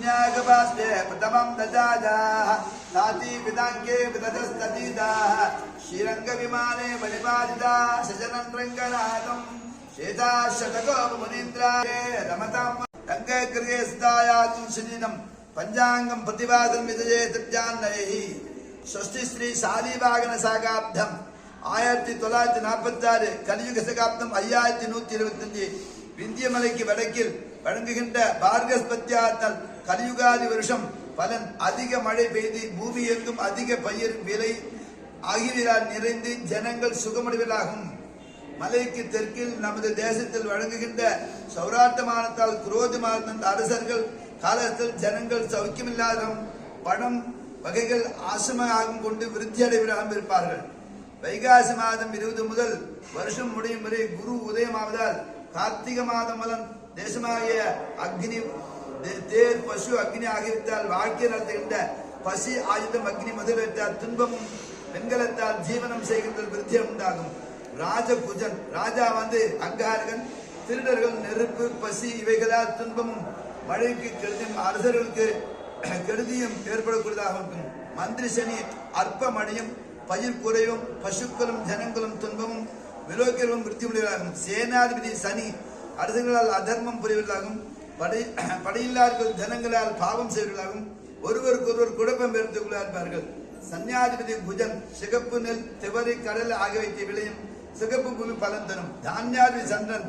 पुण्यागपास्ते प्रथमं दजाजाः ताति विदाङ्के विदधस्ततीताः श्रीरङ्गविमाने बलिपादिता सजनं रङ्गनाथम् श्वेताशतकोपमुनीन्द्राये रमतां रङ्गगृहे स्तायातु सुनीनं पञ्चाङ्गं प्रतिवादं विजये तृप्त्यान्नयैः स्वस्ति श्री शालिवागन सागाब्दम् ஆயிரத்தி தொள்ளாயிரத்தி நாற்பத்தி ஆறு கலியுக சகாப்தம் ஐயாயிரத்தி நூத்தி இருபத்தி அஞ்சு விந்தியமலைக்கு வடக்கில் வழங்குகின்ற பார்கஸ்பத்தியாத்தல் கலியுகாதி வருஷம் பலன் அதிக மழை பெய்து பூமி எங்கும் அதிக பயிர் விலை ஆகியவையால் நிறைந்து ஜனங்கள் சுகமடைவதாகும். மலைக்கு தெற்கில் நமது தேசத்தில் வழங்குகின்ற சௌராட்டமானத்தால் குரோதமான அரசர்கள் காலத்தில் ஜனங்கள் சௌக்கியமில்லாத பணம் வகைகள் ஆசிரமாகவும் கொண்டு விருத்தி இருப்பார்கள். வைகாசி மாதம் இருபது முதல் வருஷம் முடியும் வரை குரு உதயமாவதால் கார்த்திக மாதம் முதல் தேசமாகிய அக்னி தே- தேர் பசு அக்னி ஆகியவற்றால் வாழ்க்கை நடத்துகின்ற பசி ஆயுதம் அக்னி முதலிட்டால் துன்பமும் வெண்கலத்தால் ஜீவனம் செய்கின்ற விருத்தியம் உண்டாகும். ராஜகுஜன் ராஜா வந்து அங்காரகன் திருடர்கள் நெருப்பு பசி இவைகளால் துன்பமும் மழைக்கு கெடுதியும் அரசர்களுக்கு கெடுதியும் ஏற்படக்கூடியதாக இருக்கும். மந்திரி சனி அற்பமடையும் பயிர் குறையும் பசுக்களும் ஜனங்களும் துன்பமும் விலோக்கியமும் மிருத்தியுடையதாகும் சேனாதிபதி சனி அரசர்களால் அதர்மம் புரிவதாகும் படை படையில்லார்கள் ஜனங்களால் பாவம் செய்வர்களாகவும் ஒருவருக்கொருவர் குழப்பம் ஏற்படுத்திக் இருப்பார்கள் சன்னியாதிபதி புஜன் சிகப்பு நெல் திவரி கடல் ஆகியவற்றை விளையும் சிகப்பு பூமி பலன் தரும். தான்யாதி சந்திரன்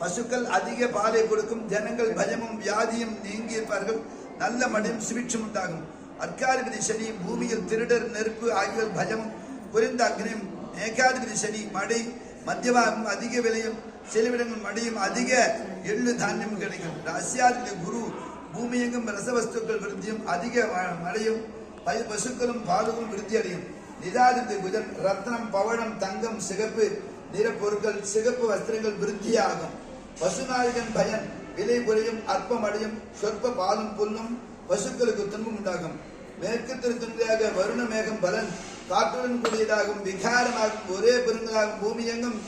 பசுக்கள் அதிக பாலை கொடுக்கும் ஜனங்கள் பயமும் வியாதியும் நீங்கி இருப்பார்கள் நல்ல மடியும் சுபிட்சம் உண்டாகும். அர்க்காதிபதி சனி பூமியில் திருடர் நெருப்பு ஆகியோர் பயமும் குறைந்த அக்னியும் ஏகாதிபதி சனி மழை மத்தியமாகவும் அதிக விலையும் செலவிடங்கள் மடியும் அதிக எள்ளு தானியம் கிடைக்கும். ராசியாதிபதி குரு பூமியெங்கும் ரசவஸ்துக்கள் விருத்தியும் அதிக மழையும் பய பசுக்களும் பாலுகளும் விருத்தி அடையும். நிதாதிபதி புதன் ரத்னம் பவழம் தங்கம் சிகப்பு நிற பொருட்கள் சிகப்பு வஸ்திரங்கள் விருத்தியாகும். பசுநாயகன் பயன் விலை குறையும் அற்பம் அடையும் சொற்ப பாலும் புல்லும் பசுக்களுக்கு துன்பம் உண்டாகும். மேற்கு திருத்துண்டியாக வருண மேகம் பலன் காற்றுடன் கூடியதாகும் விகாரமாகும் ஒரே பெருங்களாகும் பூமியெங்கும்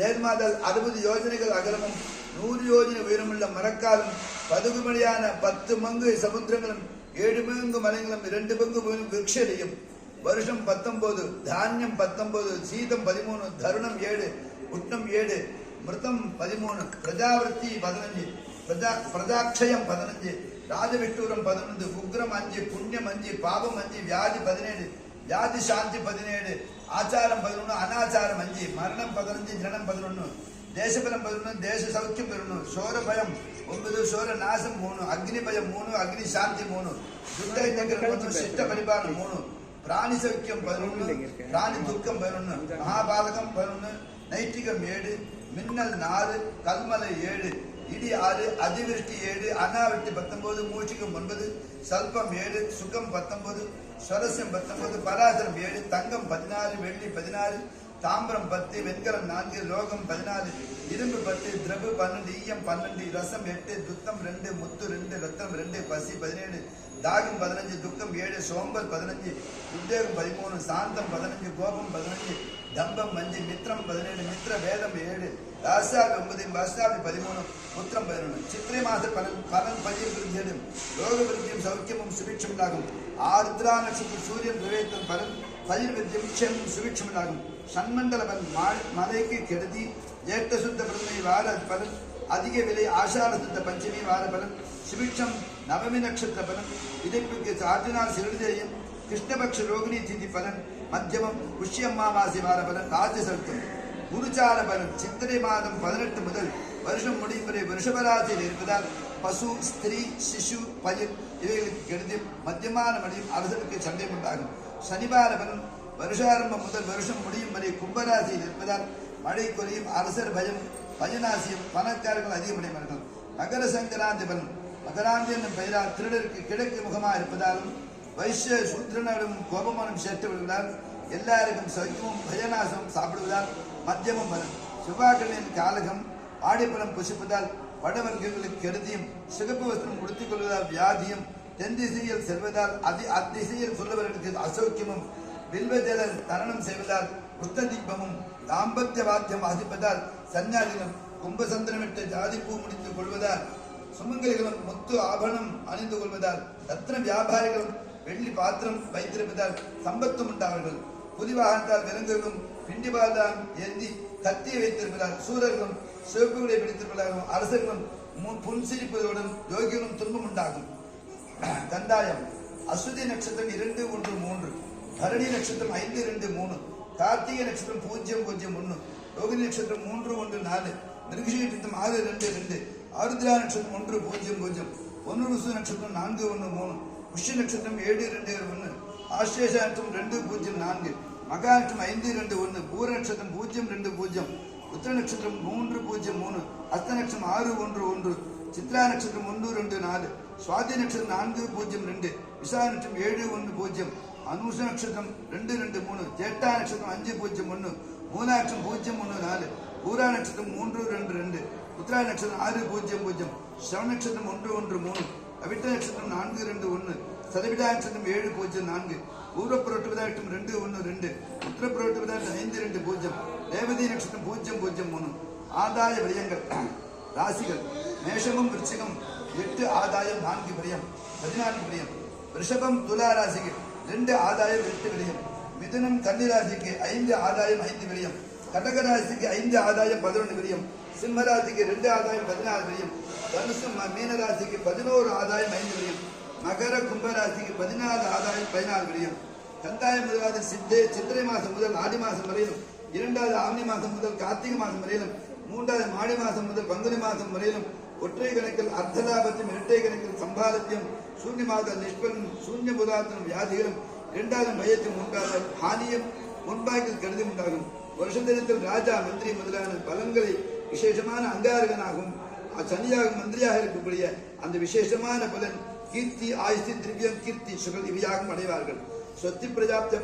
ஏர்மாதல் அறுபது யோஜனைகள் அகலமும் நூறு யோஜனை உயரமுள்ள மரக்காலும் பதுகுமடியான பத்து மங்கு சமுத்திரங்களும் ஏழு பங்கு மலைகளும் இரண்டு பங்கு பூமியும் விருட்சடையும் வருஷம் பத்தொன்பது தானியம் பத்தொன்பது சீதம் பதிமூணு தருணம் ஏழு உட்டம் ஏழு மிருதம் பதிமூணு பிரஜாவர்த்தி பதினஞ்சு பிரஜா பிரஜாட்சயம் பதினஞ்சு ராஜவிட்டூரம் பதினொன்று உக்ரம் அஞ்சு புண்ணியம் அஞ்சு பாபம் அஞ்சு வியாதி பதினேழு வியாதி சாந்தி பதினேழு ஆச்சாரம் பதினொன்று அனாச்சாரம் அஞ்சு மரணம் பதினஞ்சு ஜனம் பதினொன்று தேசபலம் பதினொன்று தேச சௌக்கியம் பெறணும் சோர பயம் ஒன்பது சோர நாசம் மூணு அக்னி பயம் மூணு அக்னி சாந்தி மூணு மூணு சிஷ்ட பரிபாலனம் மூணு பிராணி சௌக்கியம் பதினொன்று பிராணி துக்கம் பதினொன்று மகாபாலகம் பதினொன்று நைட்டிகம் ஏழு மின்னல் நாலு கல்மலை ஏழு இடி ஆறு அதிவிருஷ்டி ஏழு அனாவிருஷ்டி பத்தொன்பது மூச்சிகம் ஒன்பது சல்பம் ஏழு சுகம் பத்தொன்பது ஸ்வரஸ்யம் பத்தொன்பது பராசரம் ஏழு தங்கம் பதினாறு வெள்ளி பதினாறு தாம்பரம் பத்து வெண்கலம் நான்கு லோகம் பதினாறு இரும்பு பத்து திரபு பன்னெண்டு ஈயம் பன்னெண்டு ரசம் எட்டு துத்தம் ரெண்டு முத்து ரெண்டு ரத்தம் ரெண்டு பசி பதினேழு தாகம் பதினஞ்சு துக்கம் ஏழு சோம்பல் பதினஞ்சு உத்வேகம் பதிமூணு சாந்தம் பதினஞ்சு கோபம் பதினஞ்சு தம்பம் அஞ்சு மித்ரம் பதினேழு மித்ர வேதம் ஏழு ராசாவி ஒன்பது வர்ஷாவி பதிமூணு முத்திரம் பதினொன்று. சித்திரை மாத பலன் பலன் பயிர் விருந்தியும் ரோக விருத்தியும் சௌக்கியமும் சுபிட்சம் உண்டாகும். ஆர்திரா நட்சத்திர சூரியன் விவேகத்தின் பலன் பயிர் விருத்தியும் நிச்சயமும் சுபிட்சம் உண்டாகும். சண்மண்டலவன் பலன் மலைக்கு கெடுதி ஏட்ட சுத்த பிரதமை வார பலன் அதிக விலை ஆஷாட சுத்த பஞ்சமி வார பலன் சுபிட்சம் நவமி நட்சத்திர பலன் இதைப்புக்கு சார்ஜினால் சிறுதேயம் கிருஷ்ணபக்ஷ ரோகிணி திதி பலன் மத்தியமம் புஷ்யம்மாவாசி வார பலன் ராஜசர்த்தம் குருச்சார பலன் சித்திரை மாதம் பதினெட்டு முதல் வருஷம் முடியும் வரை வருஷபராசியில் இருப்பதால் பசு ஸ்திரீ சிசு பயிர் இவைகளுக்கு கெடுதியும் மத்தியமான மணியும் அரசனுக்கு சண்டை உண்டாகும். சனிவார பலன் வருஷாரம்பம் முதல் வருஷம் முடியும் வரை கும்பராசியில் இருப்பதால் மழை குறையும் அரசர் பயம் பயனாசியும் பணக்காரர்கள் அதிகமடைவார்கள். மகர சங்கராந்தி பலன் மகராந்தி என்னும் பெயரால் திருடருக்கு கிழக்கு முகமாக இருப்பதாலும் வைசிய சூத்திரனும் கோபமானம் சேர்த்து விடுவதால் எல்லாருக்கும் சௌக்கியமும் பயநாசமும் சாப்பிடுவதால் மத்தியமும் வரும். செவ்வாய்க்கிழமையின் காலகம் ஆடிப்பழம் புசிப்பதால் வடவர்களுக்கு கெடுதியும் சிகப்பு வஸ்திரம் உடுத்திக் கொள்வதால் வியாதியும் தென் திசையில் செல்வதால் அதி அத்திசையில் சொல்லவர்களுக்கு அசௌக்கியமும் வில்வஜல தரணம் செய்வதால் புத்த தீபமும் தாம்பத்திய வாத்தியம் வாசிப்பதால் சன்னியாசிகளும் கும்பசந்திரமிட்டு ஜாதி பூ முடித்துக் கொள்வதால் சுமங்கலிகளும் முத்து ஆபரணம் அணிந்து கொள்வதால் ரத்ன வியாபாரிகளும் வெள்ளி பாத்திரம் வைத்திருப்பதால் சம்பத்தும் உண்டாவார்கள் புதிவாகத்தால் விலங்குகளும் பிண்டி பாதாம் ஏந்தி கத்தியை வைத்திருப்பதால் சூரர்களும் சிவப்புகளை பிடித்திருப்பதாகவும் அரசர்களும் புன்சிரிப்பதுடன் யோகிகளும் துன்பம் உண்டாகும். கந்தாயம் அஸ்வதி நட்சத்திரம் இரண்டு ஒன்று மூன்று பரணி நட்சத்திரம் ஐந்து இரண்டு மூணு கார்த்திகை நட்சத்திரம் பூஜ்ஜியம் பூஜ்ஜியம் ஒன்று ரோகிணி நட்சத்திரம் மூன்று ஒன்று நாலு மிருகஷி நட்சத்திரம் ஆறு ரெண்டு ரெண்டு ஆருத்ரா நட்சத்திரம் ஒன்று பூஜ்ஜியம் பூஜ்ஜியம் ஒன்று ருசு நட்சத்திரம் நான்கு ஒன்று மூணு புஷ்ய நட்சத்திரம் ஏழு ரெண்டு ஒன்று ஆஸ்லேஷ நட்சத்திரம் ரெண்டு பூஜ்ஜியம் நான்கு மகா நட்சத்திரம் ஐந்து ரெண்டு ஒன்று பூர நட்சத்திரம் பூஜ்ஜியம் ரெண்டு பூஜ்ஜியம் உத்திர நட்சத்திரம் மூன்று பூஜ்ஜியம் மூணு அஸ்த நட்சத்திரம் ஆறு ஒன்று ஒன்று சித்ரா நட்சத்திரம் ஒன்று ரெண்டு நாலு சுவாதி நட்சத்திரம் நான்கு பூஜ்ஜியம் ரெண்டு விசா நட்சத்திரம் ஏழு ஒன்று பூஜ்ஜியம் அனுஷ நட்சத்திரம் ரெண்டு ரெண்டு மூணு ஜேட்டா நட்சத்திரம் அஞ்சு பூஜ்ஜியம் ஒன்று மூலா நட்சத்திரம் பூஜ்ஜியம் ஒன்று நாலு பூரா நட்சத்திரம் மூன்று ரெண்டு ரெண்டு உத்திரா நட்சத்திரம் ஆறு பூஜ்ஜியம் பூஜ்ஜியம் ஸ்ரவ நட்சத்திரம் ஒன்று ஒன்று மூணு அவிட்ட நட்சத்திரம் நான்கு ரெண்டு ஒன்று. சதவிடா நட்சத்திரம் ஏழு பூஜ்ஜியம் நான்கு. பூர்வ புரோட்டுவிதா ரெண்டு ஒன்று ரெண்டு. உத்தர புரோட்டுவிதா ஐந்து ரெண்டு பூஜ்ஜியம். ரேவதி நட்சத்திரம் பூஜ்ஜியம் பூஜ்ஜியம் மூணு. ஆதாய விரயங்கள் ராசிகள். மேஷமும் விருச்சிகம். எட்டு ஆதாயம் நான்கு விரயம். பதினான்கு விரயம். ரிஷபம் துலா ராசிக்கு ரெண்டு ஆதாயம் எட்டு விரயம். மிதுனம் கன்னிராசிக்கு ஐந்து ஆதாயம் ஐந்து விரயம். கடக ராசிக்கு ஐந்து ஆதாயம் பதினொன்று விரயம். சிம்மராசிக்கு ரெண்டு ஆதாயம் பதினாறு விரயம். தனுசு ம- மீன ராசிக்கு பதினோரு ஆதாயம் ஐந்து விரயம். மகர கும்பராசிக்கு பதினாலு ஆதாயம் பதினாலு விரயம். கந்தாயம் முதலாவது சித்தே சித்திரை மாதம் முதல் ஆடி மாதம் வரையிலும் இரண்டாவது ஆவணி மாதம் முதல் கார்த்திகை மாதம் வரையிலும் மூன்றாவது மாடி மாதம் முதல் பங்குனி மாதம் வரையிலும் ஒற்றை கணக்கில் அர்த்தலாபத்தையும் இரட்டை கணக்கில் சம்பாதத்தையும் சூன்ய மாத நிஷ்பலனும் சூன்ய புதாத்தனும் வியாதிகளும் இரண்டாவது மையத்தில் உண்டாகும் ஹானியும் முன்பாக்கில் கருதி உண்டாகும். வருஷத்தினத்தில் ராஜா மந்திரி முதலான பலன்களை விசேஷமான அங்காரகனாகவும் சனியாக மந்திரியாக இருக்கக்கூடிய அந்த விசேஷமான பலன் கீர்த்தி ஆயுசி திரிவியம் கீர்த்தி சுகல் இவையாகவும் அடைவார்கள். சொத்தி பிரஜாப்த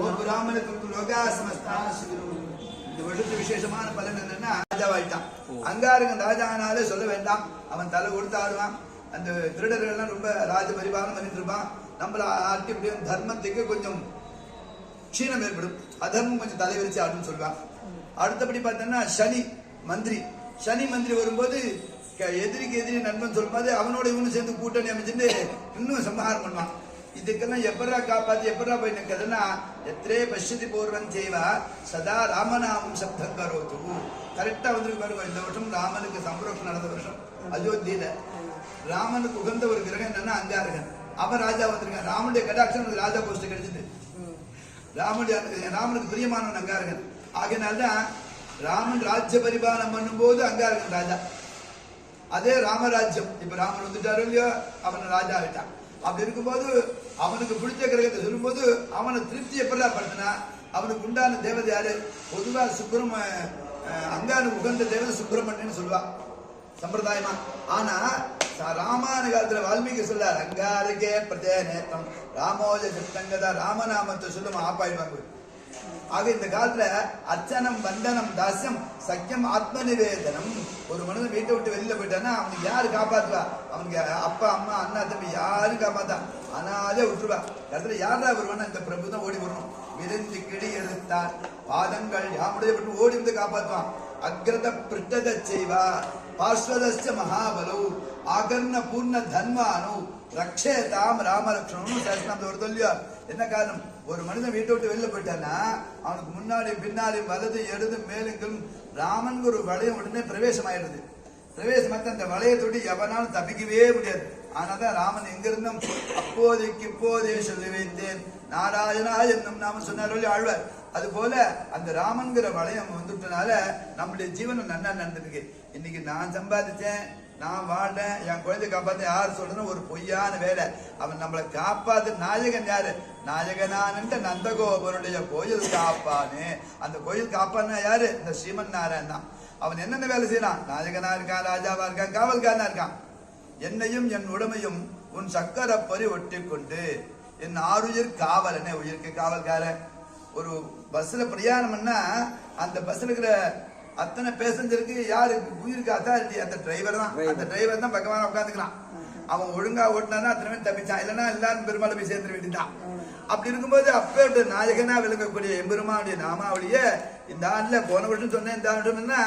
ஓ குரு லோகா சமஸ்தா இந்த வருஷத்து விசேஷமான பலன் என்னன்னா ராஜாவாயிட்டான் அங்காரகன் ராஜானாலே சொல்ல வேண்டாம். அவன் தலை கொடுத்தாடுவான் அந்த திருடர்கள் எல்லாம் ரொம்ப ராஜ பரிபாலனம் பண்ணிட்டு இருப்பான். நம்மள ஆட்டி தர்மத்துக்கு கொஞ்சம் க்ஷீணம் ஏற்படும். அதர்மம் கொஞ்சம் தலைவிரிச்சு ஆடுன்னு சொல்லுவான். அடுத்தபடி பார்த்தோம்னா சனி மந்திரி. சனி மந்திரி வரும்போது எதிரிக்கு எதிரி நண்பன் சொல்லும்போது அவனோட இவனு சேர்ந்து கூட்டணி அமைச்சுட்டு இன்னும் சம்ஹாரம் பண்ணுவான். இதுக்கெல்லாம் எப்படா காப்பாத்தி எப்படா போய் நிற்கிறதுனா எத்திரே பஷ்யதி பூர்வம் செய்வா? சதா ராமநாமம் சப்தம் கரோது கரெக்டா வந்துருக்கு பாருங்க இந்த வருஷம் ராமனுக்கு சம்பரோஷம் நடந்த வருஷம். அயோத்தியில. ராமனுக்கு உகந்த ஒரு கிரகம் என்னன்னா அங்காரகன். அவன் ராஜா வந்திருக்கான். ராமனுடைய கடாட்சம் ராஜா போஸ்ட் கிடைச்சது ராமனுடைய ராமனுக்கு பிரியமானவன் அங்காரகன். ஆகினால்தான் ராமன் ராஜ்ய பரிபாலனம் பண்ணும்போது அங்காரகன் ராஜா. அதே ராமராஜ்யம். இப்ப ராமன் வந்துட்டாரோ இல்லையோ அவன் ராஜா விட்டான் அப்படி இருக்கும்போது அவனுக்கு பிடிச்ச கிரகத்தை சொல்லும்போது அவனை திருப்தி எப்படா படுத்தினா அவனுக்கு உண்டான தேவதை யாரு? பொதுவா சுப்பிரம அங்கான உகந்த தேவதை சுப்பிரமணியன் சொல்லுவா சம்பிரதாயமா. ஆனா ச- ராமாயண காலத்துல வால்மீகி சொல்லார் அங்காருக்கே பிரதே நேத்தம். ராமோஜ சித்தங்கதா ராமநாமத்தை சொல்லும் ஆப்பாயிடுவாங்க. ஆக இந்த காலத்துல அர்ச்சனம் வந்தனம் தாசியம் சக்கியம் ஆத்ம நிவேதனம் ஒரு மனிதன் வீட்டை விட்டு வெளியில போயிட்டான்னா அவனுக்கு யாரு காப்பாத்துவா? அவனுக்கு அப்பா அம்மா அண்ணா தம்பி யாரும் காப்பாத்தா? அனாதே விட்டுருவா. இடத்துல யாரா வருவானா இந்த பிரபு தான் ஓடி வரணும். விருந்து கிடி எடுத்தார் பாதங்கள் யாமுடைய பட்டு ஓடி வந்து காப்பாத்துவான். அக்ரத பிருட்டத செய்வா. பார்ஸ்வதஸ்ய மகாபலவு ஆகர்ண பூர்ண தன்மானு. ரக்ஷேதாம் ராமலக்ஷ்மணும் சரஸ்நாமத்தை ஒரு சொல்லியா என்ன காரணம்? ஒரு மனிதன் வீட்டை விட்டு வெளில போயிட்டான்னா அவனுக்கு முன்னாடி பின்னாடி வலது இடது மேலுக்கும் ராமன் ஒரு வளையம் உடனே பிரவேசம் ஆயிடுது பிரவேசமாத்த அந்த வளையத்தொட்டி எவனாலும் தப்பிக்கவே முடியாது. ஆனாதான் ராமன் எங்கிருந்தும் அப்போதைக்கு இப்போதே சொல்லி வைத்தேன். நாராயணா என்னும் நாம சொன்னார் வழி ஆழ்வார். அது போல அந்த ராமன்கிற வளையம் வந்துட்டனால நம்முடைய ஜீவனம் நன்னா நடந்திருக்கு இன்னைக்கு நான் சம்பாதிச்சேன் நான் வாழ்றேன் என் குழந்தை காப்பாத்த யார் சொல்றேன்னு ஒரு பொய்யான வேலை. அவன் நம்மளை காப்பாத்து நாயகன் யாரு? நாயகனானந்த நந்தகோபருடைய கோயில் காப்பானு. அந்த கோயில் காப்பானா யாரு? இந்த ஸ்ரீமன் நாராயண் தான். அவன் என்னென்ன வேலை செய்யறான்? நாயகனா இருக்கான் ராஜாவா இருக்கான் காவல்காரனா இருக்கான். என்னையும் என் உடமையும் உன் சக்கரப்பறி ஒட்டி கொண்டு என் ஆறுயிர் காவலனே. உயிருக்கு காவல்காரன். ஒரு பஸ்ல பிரயாணம் அந்த பஸ்ல இருக்கிற அத்தனை பேசஞ்சருக்கு யாரு உயிருக்கு அத்தாரிட்டி அந்த டிரைவர் தான். அந்த டிரைவர் தான் பக்கமான உட்காந்துக்கலாம் அவன் ஒழுங்கா ஓட்டினா அத்தனை பேர் தப்பிச்சான். இல்லைன்னா எல்லாரும் பெருமாள் போய் சேர்ந்துட வேண்டியதான் அப்படி இருக்கும்போது அப்பேட்டு நாயகனா விளங்கக்கூடிய எம்பெருமானுடைய நாமாவளிய இந்த ஆண்டுல போன வருஷம் சொன்னேன் இந்த ஆண்டு என்ன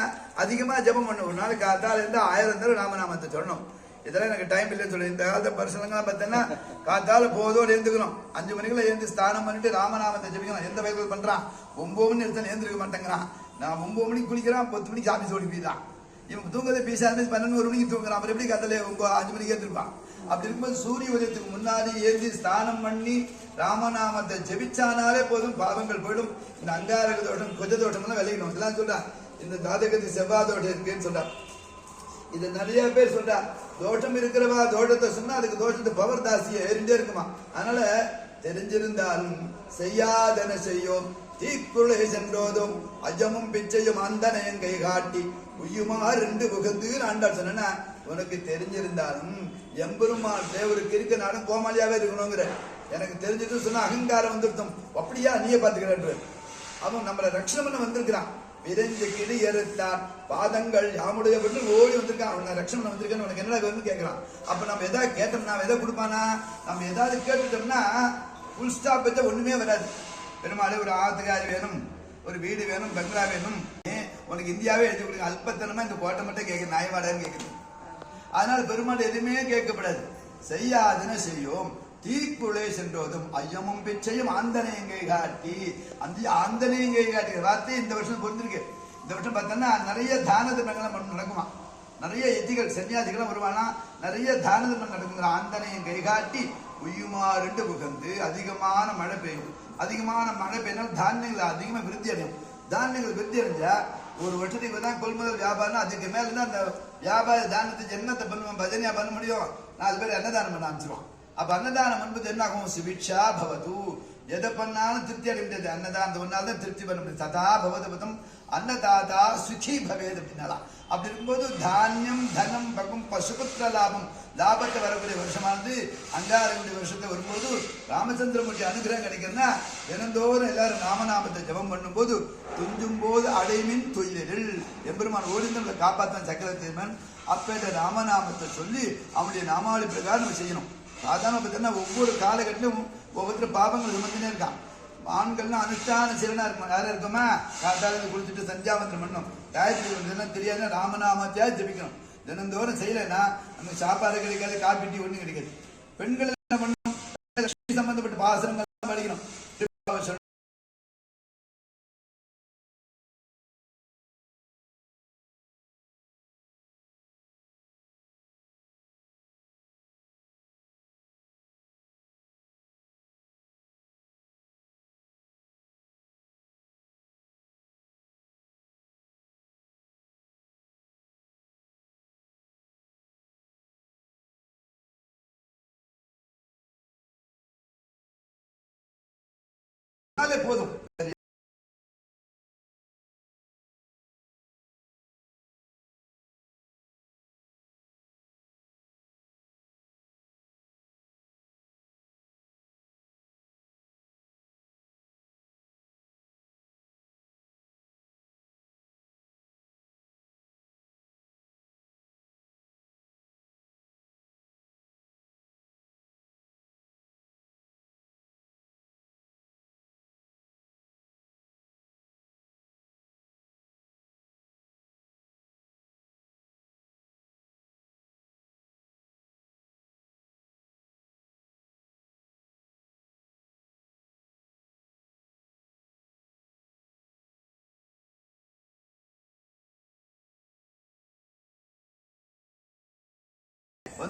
அதிகமா ஜெபம் பண்ணணும் ஒரு நாள் காத்தால இருந்து ஆயிரம் தடவை நாமநாமத்தை சொல்லணும். இதெல்லாம் எனக்கு டைம் இல்லைன்னு சொல்லி இந்த காலத்து பரிசனங்கள்லாம் பார்த்தீங்கன்னா காத்தால போதோடு எழுந்துக்கணும் அஞ்சு மணிக்குள்ள எழுந்து ஸ்நானம் பண்ணிட்டு ராமநாமத்தை ஜெபிக்கணும் எந்த வயதில் பண்றான்? ஒன்பது மணி எடுத்து எழுந்திருக்க மாட்டேங்கிறான். நான் ஒன்பது மணிக்கு குளிக்கிறான் பத்து மணிக்கு சாமி ஓடி போயிடான் இவன் தூங்குறது பீசா இருந்து பன்னெண்டு ஒரு மணிக்கு தூங்குறான். அப்புறம் எப்படி கத்தல உங்க அஞ்சு மணிக்கு ஏற்றிருப்பான் அப்படி இருக்கும்போது சூரிய உதயத்துக்கு முன்னாடி ஏந்தி ஸ்நானம் பண்ணி ராமநாமத்தை ஜெபிச்சானாலே போதும் பாவங்கள் போயிடும். இந்த அங்காரக தோட்டம் கொஞ்ச தோட்டம்லாம் விளையணும். இதெல்லாம் சொல்றான் இந்த தாதகத்து செவ்வாய் தோட்டம் இருக்குன்னு சொல்றான் இது நிறைய பேர் சொல்றா. தோட்டம் இருக்கிறவா தோட்டத்தை சொன்னா அதுக்கு தோஷத்து பவர் தாசியை எரிஞ்சே இருக்குமா? அதனால தெரிஞ்சிருந்தாலும் செய்யாதன செய்யும். தீக்குளை சென்றோதும் அஜமும் பிச்சையும் அந்தனையும் கை காட்டி உய்யுமா ரெண்டு புகந்து ஆண்டாள் சொன்னா உனக்கு தெரிஞ்சிருந்தாலும் எம்பெருமாள் தேவருக்கு இருக்க நானும் கோமாளியாவே இருக்கணுங்கிற. எனக்கு தெரிஞ்சது சொன்னா அகங்காரம் வந்துருத்தம். அப்படியா நீயே பாத்துக்கிறேன் அவன் நம்மளை ரட்சணம் பண்ண வந்திருக்கிறான். விரைந்து கிளி எறுத்தார். பாதங்கள் யாமுடைய பண்ணு ஓடி வந்திருக்கான். அவன் ரட்சணம் வந்திருக்கான்னு உனக்கு என்ன வேணும்னு கேட்கறான். அப்ப நம்ம எதாவது கேட்டோம்னா எதை கொடுப்பானா? நம்ம ஏதாவது கேட்டுட்டோம்னா ஃபுல் ஸ்டாப் வச்சா ஒண்ணுமே வராது. பெருமாளே ஒரு ஆத்துக்காரி வேணும் ஒரு வீடு வேணும் பங்களா வேணும். உனக்கு இந்தியாவே எழுதி கொடுங்க. அல்பத்தனமா இந்த கோட்டை மட்டும் கேட்க நியாயமாடான்னு கேட்குது. அதனால பெருமாள் எதுவுமே கேட்கப்படாது. செய்யாதுன்னு செய்யும். தீக்குள்ளே சென்றோதும் ஐயமும் பிச்சையும் ஆந்தனையங்கை காட்டி அந்த ஆந்தனையங்கை காட்டி. வார்த்தை இந்த வருஷம் பொருந்திருக்கு. இந்த வருஷம் பார்த்தோன்னா நிறைய தான தர்மங்கள்லாம் நடக்குமா? நிறைய எத்திகள் சன்னியாசிகளும் வருவானா? நிறைய தான தர்மம் நடக்குங்கிற ஆந்தனையும் கை காட்டி உயுமாறுண்டு புகந்து அதிகமான மழை பெய்யும் அதிகமான மழை பெய்யினால் தானியங்கள் அதிகமாக விருத்தி அடையும். தானியங்கள் விருத்தி அடைஞ்சா ஒரு வருஷத்துக்கு தான் கொள்முதல் வியாபாரம் அதுக்கு மேல தான் அந்த வியாபார தானத்துக்கு என்னத்தை பண்ணுவோம்? பஜனையா பண்ண முடியும். நாலு பேர் அன்னதானம் பண்ண ஆரம்பிச்சிருவோம். அப்ப அன்னதானம் என்பது என்ன ஆகும் சுபிக்ஷா பவது. எதை பண்ணாலும் திருப்தி அடைய முடியாது. அன்னதானத்தை பண்ணாலும் திருப்தி பண்ண முடியாது ததா பவது பதம் அன்னதாதா சுகி பவேது அப்படின்னாலாம் அப்படி இருக்கும்போது தானியம் தனம் பகம் பசுபுத்திர லாபம் லாபத்தை வரக்கூடிய வருஷமானது அங்காரக்கூடிய வருஷத்தை வரும்போது ராமச்சந்திரமுடைய அனுகிரகம் கிடைக்கிறதுனா தினந்தோறும் எல்லாரும் நாமநாமத்தை ஜெபம் பண்ணும்போது துஞ்சும் போது அடைமின் துயிலில் எம்பெருமான் ஓடிந்தவங்களை காப்பாற்றான் சக்கரவர்த்திமன் அப்பேட்ட ராமநாமத்தை சொல்லி அவனுடைய நாமாவளி பிரகாரம் நம்ம செய்யணும். சாதாரண பார்த்தீங்கன்னா ஒவ்வொரு காலகட்டத்திலும் ஒவ்வொருத்தர் பாபங்கள் சுமந்துனே இருக்கான். ஆண்கள்லாம் அனுஷ்டான சிறனா இருக்கும். யாரும் இருக்குமா? காத்தால குளிச்சுட்டு சந்தியாவந்தனம் பண்ணணும் காயத்ரி தினம் தெரியாதுன்னா ராமநாமத்தையா ஜபிக்கணும். தினந்தோறும் செய்யலைன்னா நமக்கு சாப்பாடு கிடைக்காது காப்பி டீ ஒன்றும் கிடைக்காது. பெண்கள் என்ன பண்ணணும் சம்பந்தப்பட்ட பாசனங்கள் படிக்கணும். திருப்பாவை சொன்னாலே போதும்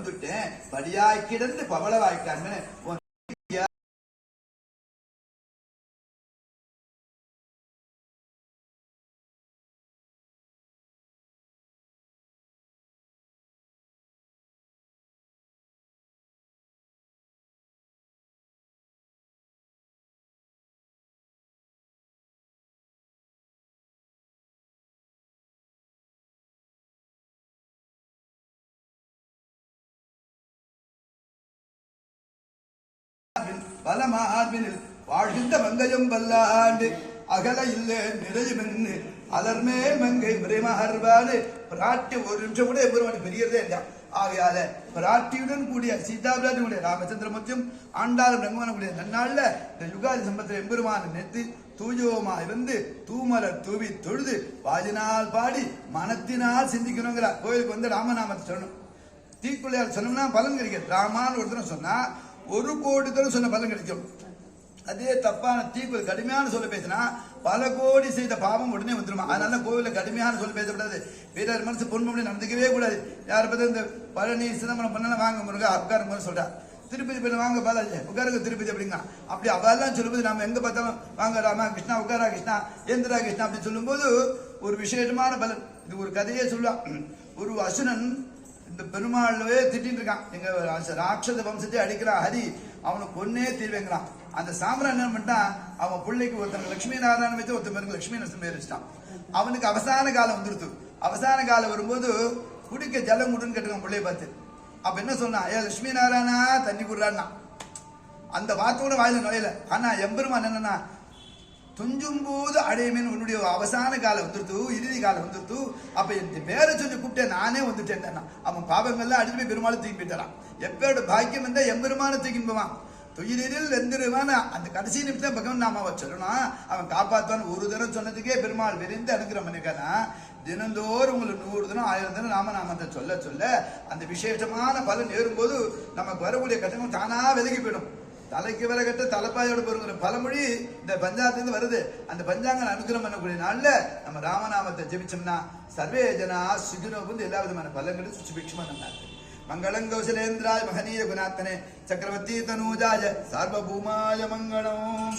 வந்துட்டேன் படியாய் கிடந்து பவளவாய்க்கான்னு பலமார்பினில் வாழ்கின்ற மங்கையும் பல்லாண்டு அகல இல்லை நிறையுமென்னு அலர்மே மங்கை பிரேமஹர்வாடு பிராட்டி ஒரு நிமிஷம் கூட எம்பெருமான் பெரியதே இல்லையா? ஆகையால பிராட்டியுடன் கூடிய சீதாபிராட்டியுடைய ராமச்சந்திரமூர்த்தியும் ஆண்டாளும் ரங்கவனுடைய நன்னாள்ல இந்த யுகாதி சம்பத்தில் எம்பெருமான நெத்து தூயோமாய் வந்து தூமலர் தூவி தொழுது வாஜினால் பாடி மனத்தினால் சிந்திக்கணுங்கிறார் கோயிலுக்கு வந்து ராமநாமத்தை சொல்லணும். தீக்குள்ளையால் சொன்னோம்னா பலன் கிடைக்கிறது ராமான்னு ஒரு சொன்னா ஒரு கோடி தடவை சொன்ன பலன் கிடைக்கும். அதே தப்பான தீக்குள் கடுமையான சொல்ல பேசினா பல கோடி செய்த பாவம் உடனே வந்துருமா? அதனால கோவில்ல கடுமையான சொல்ல பேசக்கூடாது வீரர் மனசு பொன்மொழி நடந்துக்கவே கூடாது. யாரை பத்தி இந்த பழனி சிதம்பரம் பண்ணலாம் வாங்க முருகா அப்காரம் முருகா சொல்றா. திருப்பதி போய் வாங்க பாலாஜி உட்காருங்க திருப்பதி அப்படிங்க அப்படி அவெல்லாம் சொல்லும்போது நாம எங்க பார்த்தாலும் வாங்க ராமா கிருஷ்ணா உட்காரா கிருஷ்ணா ஏந்திரா கிருஷ்ணா அப்படின்னு சொல்லும்போது ஒரு விசேஷமான பலன். இது ஒரு கதையே சொல்லுவான் ஒரு அசுனன் இந்த பெருமாள்வே திட்டின்னு இருக்கான். எங்க ராட்சத வம்சத்தை அடிக்கிறான் ஹரி அவனை கொன்னே தீர்வேங்கிறான். அந்த சாம்ரான் என்ன பண்ணிட்டான்? அவன் பிள்ளைக்கு ஒருத்தன் லட்சுமி நாராயணன் வச்சு ஒருத்தன் பேருக்கு லட்சுமி நரசிம்ம பேர் வச்சுட்டான். அவனுக்கு அவசான காலம் வந்துருத்து அவசான காலம் வரும்போது குடிக்க ஜலம் குடுன்னு கேட்டுக்கான் பிள்ளைய பார்த்து. அப்ப என்ன சொன்னான் ஏ லட்சுமி நாராயணா தண்ணி குடுறான்னா? அந்த வார்த்தையோட வாயில நுழையல. ஆனா எம்பெருமான் என்னன்னா துஞ்சும் போது அடையுமேன்னு உன்னுடைய அவசான காலம் வந்துருத்து இறுதி காலம் வந்துருத்து. அப்ப என் பேரை சொல்லி கூப்பிட்டேன் நானே வந்துட்டேன் அவன் பாவங்கள்லாம் அடிச்சு போய் பெருமாளை தூக்கி போயிட்டான் எப்போட பாக்கியம் இருந்தா எம்பெருமான தூக்கின்னு போவான். துயிலில் வெந்திருவான். அந்த கடைசி நிமிஷம் பகவன் நாம அவன் சொல்லணும் அவன் காப்பாத்துவான் ஒரு தினம் சொன்னதுக்கே பெருமாள் விரைந்து அனுகிரகம் பண்ணிருக்கானா தினந்தோறும் உங்களுக்கு நூறு தினம் ஆயிரம் தினம் நாம நாமத்தை சொல்ல சொல்ல அந்த விசேஷமான பலன் ஏறும்போது நமக்கு வரக்கூடிய கட்டணம் தானா விலகி போயிடும். தலைக்கு வர கட்ட தலைப்பாயோட பொருங்கிற பழமொழி இந்த பஞ்சாயத்துலேருந்து வருது. அந்த பஞ்சாங்க அனுகிரகம் பண்ணக்கூடிய நாள்ல நம்ம ராமநாமத்தை ஜெபிச்சோம்னா சர்வே ஜனா சுஜினோ வந்து எல்லா விதமான பலங்களும் சுபிக்ஷமா நன்னாரு மங்களம் கௌசலேந்திராய் மகனீய குணாத்தனே சக்கரவர்த்தி தனூஜாய சார்வபூமாய மங்களம்.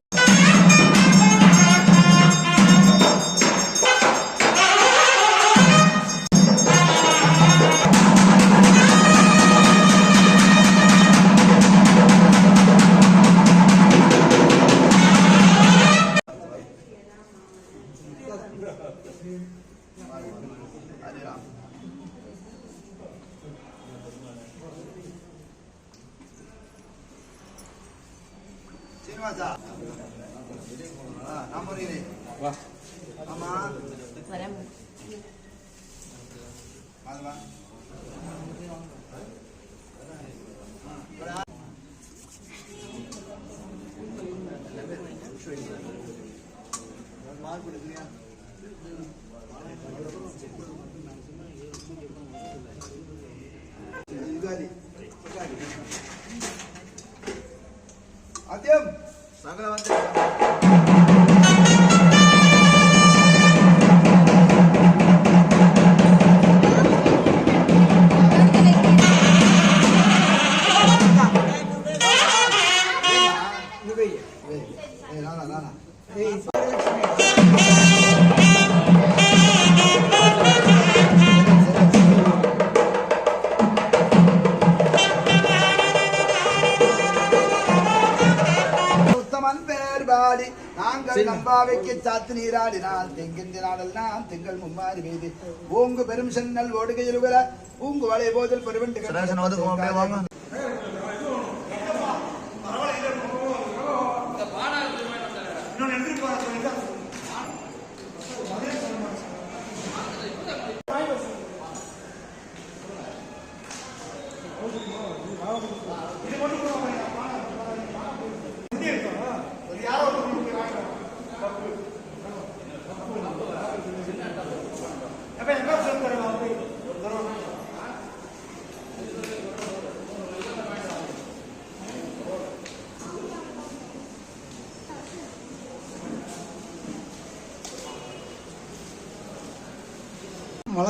சென்னல் ஓடுகையில் உகர பூங்கு வளை போதில் பெருவெண்டு சுரேஷன் வந்து அப்படியே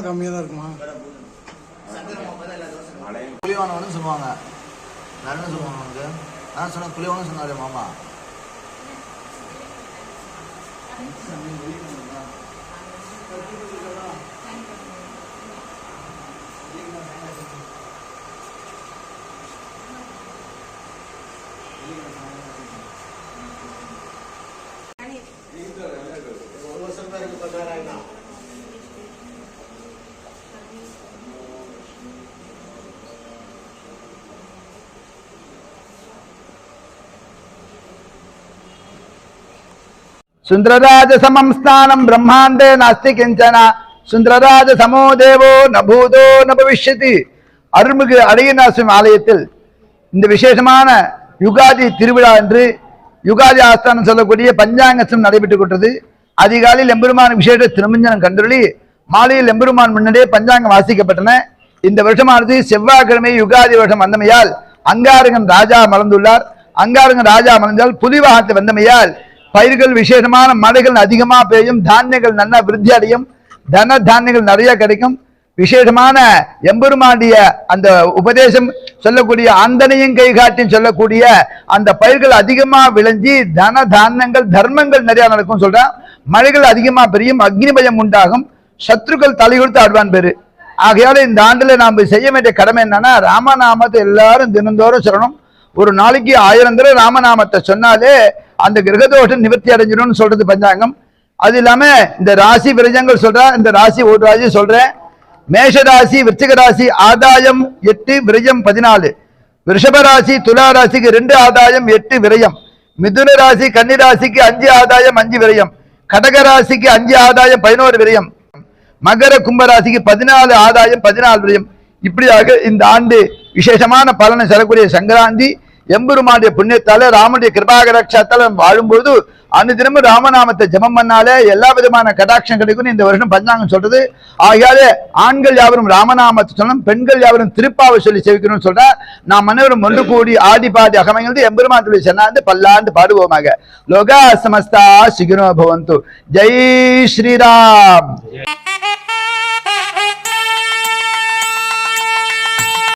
வாங்க கம்மியாக தான் இருக்குமா? புளிவானவனு சொல்லுவாங்க. நன்னு சொல்லுவாங்க நான் சொன்ன புளிவானு சொன்னாரு மாமா. சுந்தரராஜசமம் ஸ்தானம் பிரம்மாண்டே நாஸ்தி கிஞ்சன சுந்தரராஜசமோ தேவோ நபூதோ நபவிஷ்யதி அருள்மிகு அழகிநாசும் ஆலயத்தில் இந்த விசேஷமான யுகாதி திருவிழா என்று யுகாதி ஆஸ்தானம் சொல்லக்கூடிய பஞ்சாங்கசம் நடைபெற்றுக் கொண்டது அதிகாலையில் எம்பெருமான் விசேஷ திருமஞ்சனம் கண்டுள்ளி மாலையில் எம்பெருமான் முன்னடே பஞ்சாங்கம் வாசிக்கப்பட்டன இந்த வருஷமானது செவ்வாய்க்கிழமை யுகாதி வருஷம் வந்தமையால் அங்காரகன் ராஜா மறந்துள்ளார் அங்காரகன் ராஜா மறந்தால் புலிவாகத்தை வந்தமையால் பயிர்கள் விசேஷமான மழைகள் அதிகமாக பெய்யும் தானியங்கள் நல்லா விருத்தி அடையும் தன தானியங்கள் நிறைய கிடைக்கும். விசேஷமான எம்பெருமாண்டிய அந்த உபதேசம் சொல்லக்கூடிய அந்தனையும் கை காட்டி சொல்லக்கூடிய அந்த பயிர்கள் அதிகமாக விளைஞ்சி தன தானங்கள் தர்மங்கள் நிறையா நடக்கும் சொல்கிறேன் மழைகள் அதிகமாக பெரியும் அக்னி பயம் உண்டாகும். சத்ருக்கள் தலை கொடுத்து ஆடுவான் பேரு. ஆகையால இந்த ஆண்டுல நாம் செய்ய வேண்டிய கடமை என்னன்னா ராமநாமத்தை எல்லாரும் தினந்தோறும் சொல்லணும். ஒரு நாளைக்கு ஆயிரம் தடவை ராமநாமத்தை சொன்னாலே அந்த கிரகதோஷம் நிவர்த்தி அடைஞ்சிடும்னு சொல்றது பஞ்சாங்கம். அது இல்லாம இந்த ராசி விரஜங்கள் சொல்றேன் இந்த ராசி ஒரு ராசி சொல்றேன் மேஷ ராசி விருச்சிக ராசி ஆதாயம் எட்டு விரயம் பதினாலு. ரிஷப ராசி துலா ராசிக்கு ரெண்டு ஆதாயம் எட்டு விரயம். மிதுன ராசி கன்னி ராசிக்கு அஞ்சு ஆதாயம் அஞ்சு விரயம். கடக ராசிக்கு அஞ்சு ஆதாயம் பதினோரு விரயம். மகர கும்பராசிக்கு பதினாலு ஆதாயம் பதினாலு விரயம். இப்படியாக இந்த ஆண்டு விசேஷமான பலனை தரக்கூடிய சங்கராந்தி எம்பெருமானுடைய புண்ணியத்தால ராமனுடைய கிருபாகரட்சத்தால வாழும்போது அந்த அனுதினமும் ராமநாமத்தை ஜெபம் பண்ணாலே எல்லா விதமான கடாட்சம் கிடைக்கும்னு இந்த வருஷம் பஞ்சாங்கம் சொல்றது. ஆகையாலே ஆண்கள் யாவரும் ராமநாமத்தை சொல்லணும் பெண்கள் யாவரும் திருப்பாவை சொல்லி செவிக்கணும்னு சொல்ற. நாம் அனைவரும் ஒன்று கூடி ஆடி பாடி அகமைந்து எம்பெருமானுடைய சென்னாந்து பல்லாண்டு பாடுவோமாக. லோகா சமஸ்தா சிகினோ பவந்து. ஜெய் ஸ்ரீராம்.